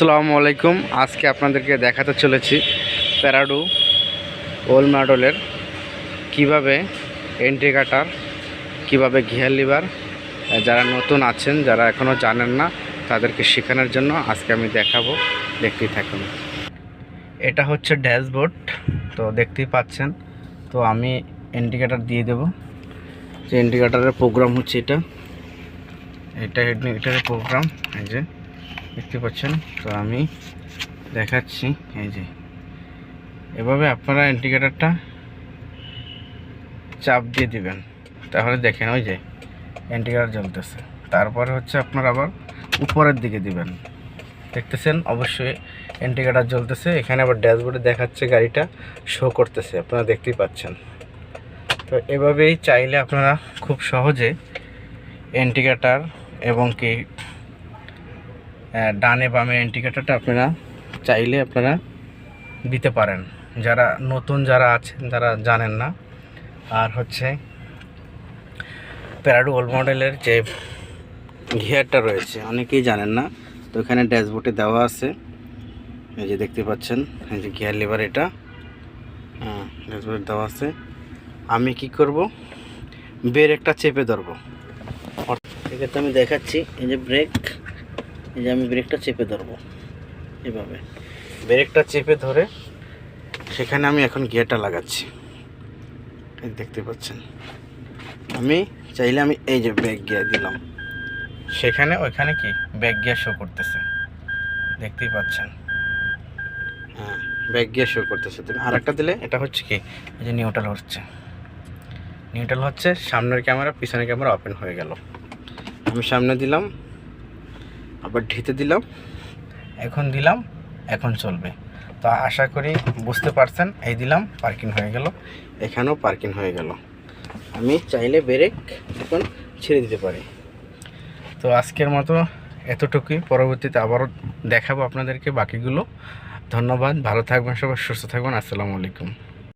আসসালামু আলাইকুম। আজকে আপনাদেরকে দেখাতে চলেছি প্যারাডু ওল মডেলের কীভাবে এন্ট্রি কাটার, কীভাবে ঘিয়ার লিভার, যারা নতুন আছেন, যারা এখনও জানেন না, তাদেরকে শেখানোর জন্য আজকে আমি দেখাবো। দেখতেই থাকুন। এটা হচ্ছে ড্যাশবোর্ড, তো দেখতেই পাচ্ছেন। তো আমি ইন্ডিকেটার দিয়ে দেব। যে ইন্ডিকেটারের প্রোগ্রাম হচ্ছে এটা। এটা ইন্ডিকেটারের প্রোগ্রাম এই যে। দেখতে পাচ্ছেন? তো আমি দেখাচ্ছি, এই যে। এভাবে আপনারা ইন্ডিকেটারটা চাপ দিয়ে দিবেন। তাহলে দেখেন, ওই যে ইন্ডিকেটার জ্বলতেছে। তারপরে হচ্ছে আপনার আবার উপরের দিকে দিবেন। দেখতেছেন? অবশ্যই ইন্ডিকেটার জ্বলতেছে। এখানে আবার ড্যাশবোর্ডে দেখাচ্ছে গাড়িটা শো করতেছে। আপনারা দেখতেই পাচ্ছেন। তো এভাবেই চাইলে আপনারা খুব সহজে ইন্ডিকেটার এবং কি ডানে বামে ইন্ডিকেটারটা আপনারা চাইলে আপনারা দিতে পারেন। যারা নতুন, যারা আছেন, যারা জানেন না। আর হচ্ছে প্যারাডো ওল্ড মডেলের যে গিয়ারটা রয়েছে, অনেকেই জানেন না। তো এখানে ড্যাশবোর্ডে দেওয়া আছে। এই যে দেখতে পাচ্ছেন, এই যে গিয়ার লিভার এটা। হ্যাঁ ড্যাশবোর্ডে দেওয়া আছে। আমি কি করব? একটা চেপে ধরবো। সেক্ষেত্রে আমি দেখাচ্ছি, এই যে ব্রেক এই যে আমি ব্রেকটা চেপে ধরবো, এভাবে। ব্রেকটা চেপে ধরে সেখানে আমি এখন গিয়ারটা লাগাচ্ছি। দেখতে পাচ্ছেন। আমি চাইলে আমি এই যে ব্যাক গিয়ার দিলাম। সেখানে ওইখানে কি? ব্যাক গিয়ার শো করতেছে। দেখতেই পাচ্ছেন। হ্যাঁ ব্যাক গিয়ার শো করতেছে। তুমি আরেকটা দিলে, এটা হচ্ছে কি? এই যে নিউট্রাল হচ্ছে। নিউট্রাল হচ্ছে, সামনের ক্যামেরা পিছনের ক্যামেরা ওপেন হয়ে গেল। আমি সামনে দিলাম। আবার ঢিতে দিলাম। এখন দিলাম এখন চলবে। তো আশা করি বুঝতে পারছেন এই দিলাম পার্কিং হয়ে গেল। এখানেও পার্কিং হয়ে গেল। আমি চাইলে ব্রেক এখন ছেড়ে দিতে পারি। তো আজকের মতো এতটুকুই। পরবর্তীতে আবারও দেখাবো আপনাদেরকে বাকিগুলো। ধন্যবাদ ভালো থাকবেন সবাই সুস্থ থাকবেন। আসসালামু আলাইকুম।